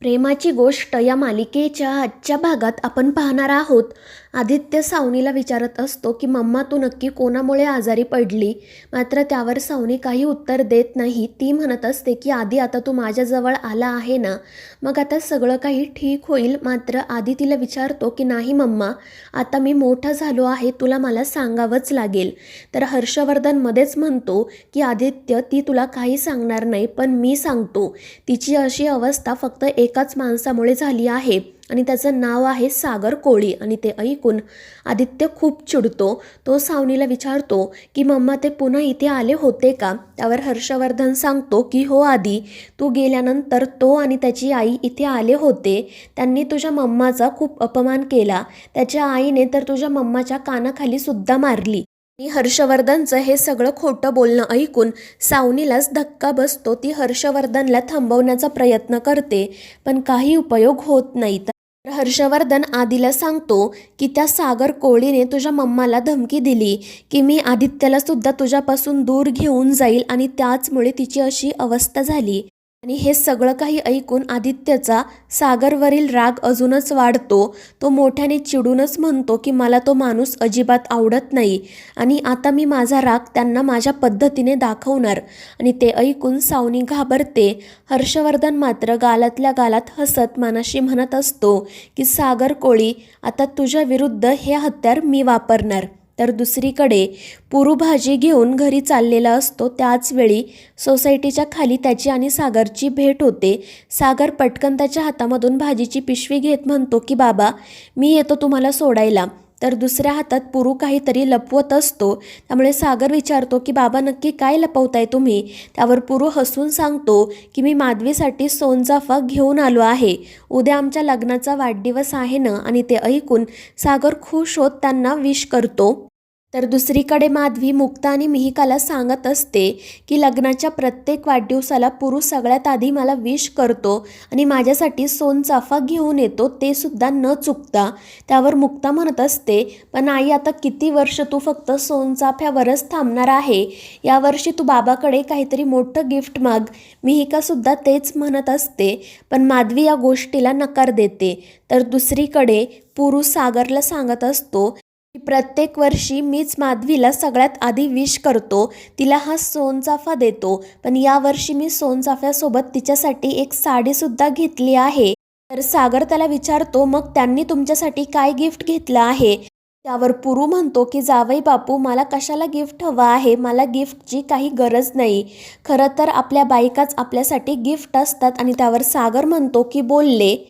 प्रेमाची गोष्ट या मालिकेच्या आजच्या भागात आपण पाहणार आहोत. आदित्य सावनीला विचारत असतो की मम्मा तू नक्की कोणामुळे आजारी पडली? मात्र त्यावर सावनी काही उत्तर देत नाही. ती म्हणत असते की आधी आता तू माझ्याजवळ आला आहे ना? मग आता सगळं काही ठीक होईल. मात्र आधी तिला विचारतो की नाही मम्मा आता मी मोठा झालो आहे तुला मला सांगावंच लागेल. तर हर्षवर्धन मध्येच म्हणतो की आदित्य ती तुला काही सांगणार नाही पण मी सांगतो. तिची अशी अवस्था फक्त एक एकाच माणसामुळे झाली आहे आणि त्याचं नाव आहे सागर कोळी आणि ते ऐकून आदित्य खूप चिडतो. तो सावनीला विचारतो की मम्मा ते पुन्हा इथे आले होते का? त्यावर हर्षवर्धन सांगतो की हो आधी तू गेल्यानंतर तो आणि त्याची आई इथे आले होते. त्यांनी तुझ्या मम्माचा खूप अपमान केला. त्याच्या आईने तर तुझ्या मम्माच्या कानाखाली सुद्धा मारली. आणि हर्षवर्धनचं हे सगळं खोटं बोलणं ऐकून सावनीलाच धक्का बसतो. ती हर्षवर्धनला थांबवण्याचा प्रयत्न करते पण काही उपयोग होत नाही. तर हर्षवर्धन आदीला सांगतो की त्या सागर कोळीने तुझ्या मम्माला धमकी दिली की मी आदित्यला सुद्धा तुझ्यापासून दूर घेऊन जाईल आणि त्याचमुळे तिची अशी अवस्था झाली. आणि हे सगळं काही ऐकून आदित्यचा सागरवरील राग अजूनच वाढतो. तो मोठ्याने चिडूनच म्हणतो की मला तो माणूस अजिबात आवडत नाही आणि आता मी माझा राग त्यांना माझ्या पद्धतीने दाखवणार आणि ते ऐकून सावनी घाबरते. हर्षवर्धन मात्र गालातल्या गालात हसत मनाशी म्हणत असतो की सागर कोळी आता तुझ्या विरुद्ध हे हत्यार मी वापरणार. तर दुसरीकडे पुरू भाजी घेऊन घरी चाललेला असतो. त्याचवेळी सोसायटीच्या खाली त्याची आणि सागरची भेट होते. सागर पटकन त्याच्या हातामधून भाजीची पिशवी घेत म्हणतो की बाबा मी येतो तुम्हाला सोडायला. तर दुसऱ्या हातात पुरू काहीतरी लपवत असतो. त्यामुळे सागर विचारतो की बाबा नक्की काय लपवताय तुम्ही? त्यावर पुरू हसून सांगतो की मी माधवीसाठी सोनचाफा घेऊन आलो आहे. उद्या आमच्या लग्नाचा वाढदिवस आहे ना? आणि ते ऐकून सागर खुश होत त्यांना विश करतो. तर दुसरीकडे माधवी मुक्ता आणि मिहिकाला सांगत असते की लग्नाच्या प्रत्येक वाढदिवसाला पुरुष सगळ्यात आधी मला विश करतो आणि माझ्यासाठी सोनचाफा घेऊन येतो ते सुद्धा न चुकता. त्यावर मुक्ता म्हणत असते पण आई आता किती वर्ष तू फक्त सोनचाफ्यावरच थांबणार आहे? यावर्षी तू बाबाकडे काहीतरी मोठं गिफ्ट माग. मिहिकासुद्धा तेच म्हणत असते पण माधवी या गोष्टीला नकार देते. तर दुसरीकडे पुरुष सागरला सांगत असतो प्रत्येक वर्षी मीच माधवीला सगळ्यात आधी विश करतो. तिला हा सोनचाफा देतो. पण यावर्षी मी सोनचाफ्यासोबत तिच्यासाठी एक साडीसुद्धा घेतली आहे. तर सागर त्याला विचारतो मग त्यांनी तुमच्यासाठी काय गिफ्ट घेतलं आहे? त्यावर पुरू म्हणतो की जावई बापू मला कशाला गिफ्ट हवं आहे? मला गिफ्टची काही गरज नाही. खरं तर आपल्या बायकाच आपल्यासाठी गिफ्ट असतात. आणि त्यावर सागर म्हणतो की बोलले.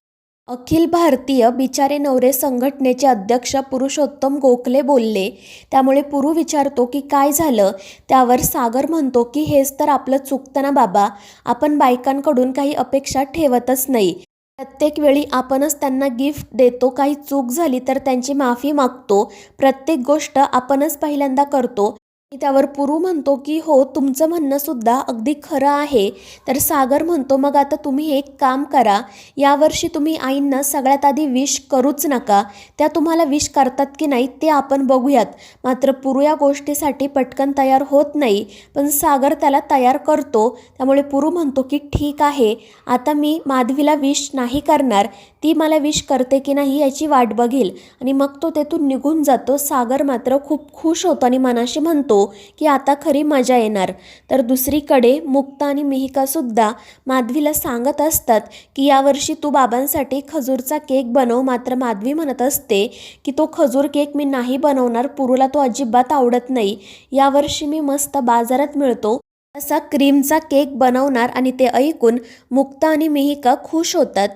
अखिल भारतीय बिचारे नवरे संघटनेचे अध्यक्ष पुरुषोत्तम गोखले बोलले. त्यामुळे पुरू विचारतो की काय झालं? त्यावर सागर म्हणतो की हेच तर आपलं चुकतं ना बाबा. आपण बायकांकडून काही अपेक्षा ठेवतच नाही. प्रत्येक वेळी आपणच त्यांना गिफ्ट देतो. काही चूक झाली तर त्यांची माफी मागतो. प्रत्येक गोष्ट आपणच पहिल्यांदा करतो. मी त्यावर पुरू म्हणतो की हो तुमचं म्हणणं सुद्धा अगदी खरं आहे. तर सागर म्हणतो मग आता तुम्ही एक काम करा. यावर्षी तुम्ही आईंना सगळ्यात आधी विश करूच नका. त्या तुम्हाला विश करतात की नाही ते आपण बघूयात. मात्र पुरू या गोष्टीसाठी पटकन तयार होत नाही. पण सागर त्याला तयार करतो. त्यामुळे पुरू म्हणतो की ठीक आहे. आता मी माधवीला विश नाही करणार. ती मला विश करते की नाही याची वाट बघेल. आणि मग तो तेथून निघून जातो. सागर मात्र खूप खुश होतो आणि मनाशी म्हणतो की आता खरी मजा येणार. तर दुसरीकडे मुक्ता आणि मिहिकासुद्धा माधवीला सांगत असतात की यावर्षी तू बाबांसाठी खजूरचा केक बनव मात्र माधवी म्हणत असते की तो खजूर केक मी नाही बनवणार पुरूला तो अजिबात आवडत नाही. यावर्षी मी मस्त बाजारात मिळतो. असा क्रीमचा केक बनवणार आणि ते ऐकून मुक्ता आणि मिहिका खुश होतात.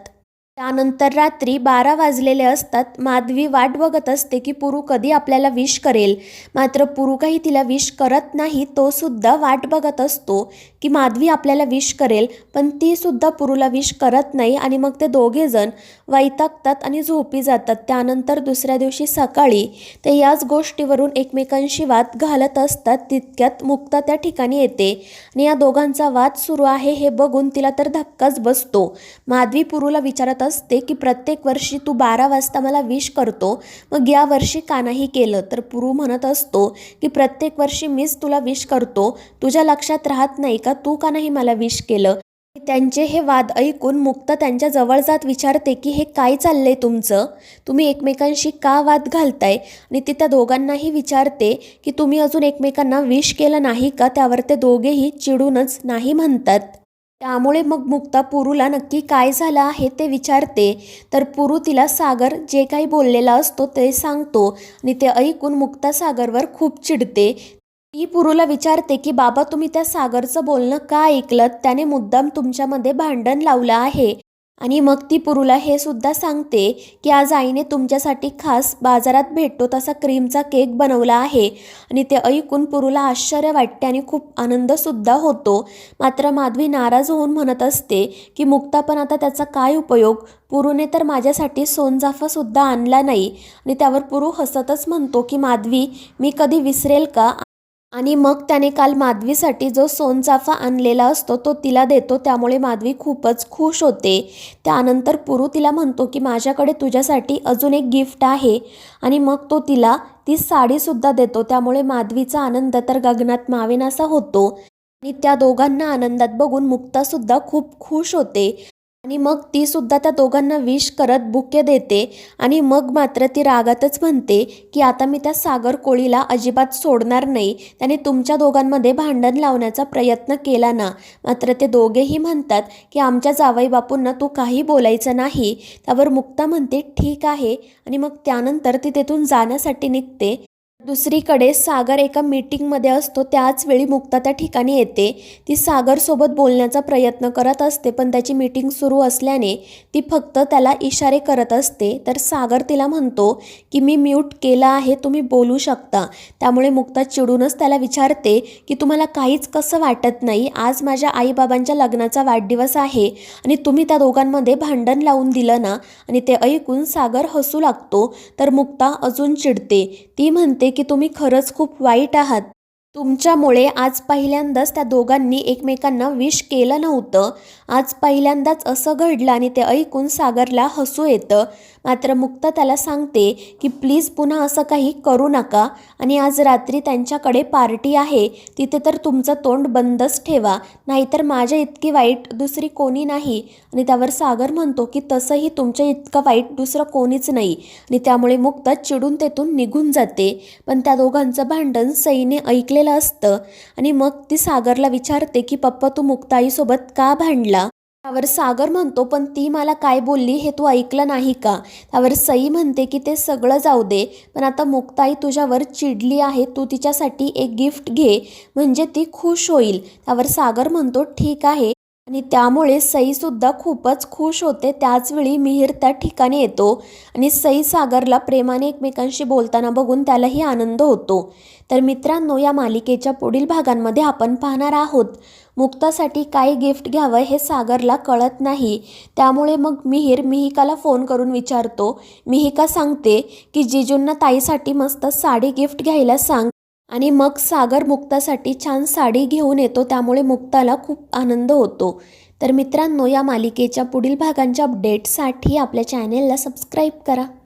त्यानंतर रात्री बारा वाजलेले असतात. माधवी वाट बघत असते की पुरू कधी आपल्याला विश करेल. मात्र पुरू काही तिला विश करत नाही तो सुद्धा वाट बघत असतो की माधवी आपल्याला विश करेल. पण ती सुद्धा पुरूला विश करत नाही आणि मग ते दोघेजण वैतागतात आणि झोपी जातात. त्यानंतर दुसऱ्या दिवशी सकाळी ते याच गोष्टीवरून एकमेकांशी वाद घालत असतात. तितक्यात मुक्ता त्या ठिकाणी येते आणि या दोघांचा वाद सुरू आहे हे बघून तिला तर धक्काच बसतो. माधवी पुरूला विचारत असते की प्रत्येक वर्षी तू बारा वाजता मला विश करतो. मग या वर्षी का नाही केलं? तर पुरू म्हणत असतो की प्रत्येक वर्षी मीच तुला विश करतो. तुझ्या लक्षात राहत नाही का तू का नाही मला विश केलं? त्यांचे हे वाद ऐकून मुक्त त्यांच्या जवळ जात विचारते की हे काय चाललंय तुमचं? तुम्ही एकमेकांशी का वाद घालताय? आणि ती त्या दोघांनाही विचारते की तुम्ही अजून एकमेकांना विश केलं नाही का? त्यावर ते दोघेही चिडूनच नाही म्हणतात. त्यामुळे मग मुक्ता पुरूला नक्की काय झालं आहे ते विचारते. तर पुरू तिला सागर जे काही बोललेला असतो ते सांगतो. आणि ते ऐकून मुक्ता सागरवर खूप चिडते. ती पुरूला विचारते की बाबा तुम्ही त्या सागरचं बोलणं का ऐकलं त्याने मुद्दाम तुमच्यामध्ये भांडण लावलं आहे. आणि मग ती पुरूला हे सुद्धा सांगते की आज आईने तुमच्यासाठी खास बाजारात भेटतो तसा क्रीमचा केक बनवला आहे. आणि ते ऐकून पुरूला आश्चर्य वाटते आणि खूप आनंदसुद्धा होतो. मात्र माधवी नाराज होऊन म्हणत असते की मुक्ता पण आता त्याचा काय उपयोग? पुरूने तर माझ्यासाठी सोनजाफासुद्धा आणला नाही. आणि त्यावर पुरू हसतच म्हणतो की माधवी मी कधी विसरेल का? आणि मग त्याने काल माधवीसाठी जो सोनचाफा आणलेला असतो तो तिला देतो. त्यामुळे माधवी खूपच खुश होते. त्यानंतर पुरू तिला म्हणतो की माझ्याकडे तुझ्यासाठी अजून एक गिफ्ट आहे. आणि मग तो तिला ती साडीसुद्धा देतो. त्यामुळे माधवीचा आनंद तर गगनात मावेनासा होतो. आणि त्या दोघांना आनंदात बघून मुक्तासुद्धा खूप खुश होते. आणि मग ती सुद्धा त्या दोघांना विश करत बुके देते आणि मग मात्र ती रागातच म्हणते की आता मी त्या सागर कोळीला अजिबात सोडणार नाही. त्याने तुमच्या दोघांमध्ये भांडण लावण्याचा प्रयत्न केला ना. मात्र ते दोघेही म्हणतात की आमच्या जावई बापूंना तू काही बोलायचं नाही. त्यावर मुक्ता म्हणते ठीक आहे. आणि मग त्यानंतर ती तेथून जाण्यासाठी निघते. दुसरीकडे सागर एका मीटिंगमध्ये असतो त्याच वेळी मुक्ता त्या ठिकाणी येते. ती सागरसोबत बोलण्याचा प्रयत्न करत असते पण त्याची मीटिंग सुरू असल्याने ती फक्त त्याला इशारे करत असते. तर सागर तिला म्हणतो की मी म्यूट केला आहे तुम्ही बोलू शकता. त्यामुळे मुक्ता चिडूनच त्याला विचारते की तुम्हाला काहीच कसं वाटत नाही? आज माझ्या आईबाबांच्या लग्नाचा वाढदिवस आहे आणि तुम्ही त्या दोघांमध्ये भांडण लावून दिलं ना? आणि ते ऐकून सागर हसू लागतो. तर मुक्ता अजून चिडते. ती म्हणते की तुम्ही खरंच खूप वाईट आहात. तुमच्यामुळे आज पहिल्यांदाच त्या दोघांनी एकमेकांना विश केलं नव्हतं. आज पहिल्यांदाच असं घडलं आणि ते ऐकून सागरला हसू येतं. मात्र मुक्ता त्याला सांगते की प्लीज पुन्हा असं काही करू नका. आणि आज रात्री त्यांच्याकडे पार्टी आहे. तिथे तर तुमचं तोंड बंदच ठेवा. नाहीतर माझ्या इतकी वाईट दुसरी कोणी नाही. आणि त्यावर सागर म्हणतो की तसंही तुमच्या इतकं वाईट दुसरं कोणीच नाही. आणि त्यामुळे मुक्ता चिडून तेथून निघून जाते. पण त्या दोघांचं भांडण सईने ऐकलेलं असतं. आणि मग ती सागरला विचारते की पप्पा तू मुक्ताईसोबत का भांडला? त्यावर सागर म्हणतो पण ती मला काय बोलली हे तू ऐकलं नाही का? त्यावर सई म्हणते की ते सगळं जाऊ दे पण आता मुक्ताई तुझ्यावर चिडली आहे तू तिच्यासाठी एक गिफ्ट घे म्हणजे ती खुश होईल. त्यावर सागर म्हणतो ठीक आहे आणि त्यामुळे सईसुद्धा खूपच खुश होते. त्याचवेळी मिहीर त्या ठिकाणी येतो आणि सई सागरला प्रेमाने एकमेकांशी बोलताना बघून त्यालाही आनंद होतो. तर मित्रांनो या मालिकेच्या पुढील भागांमध्ये आपण पाहणार आहोत मुक्तासाठी काय गिफ्ट घ्यावं हे सागरला कळत नाही. त्यामुळे मग मिहीर मिहिकाला फोन करून विचारतो. मिहिका सांगते की जिजूंना ताईसाठी मस्त साडी गिफ्ट घ्यायला सांग. आणि मग सागर मुक्तासाठी छान साडी घेऊन येतो त्यामुळे मुक्ताला खूप आनंद होतो. तर मित्रांनो या मालिकेच्या पुढील भागांच्या अपडेटसाठी आपल्या चॅनेलला सबस्क्राईब करा.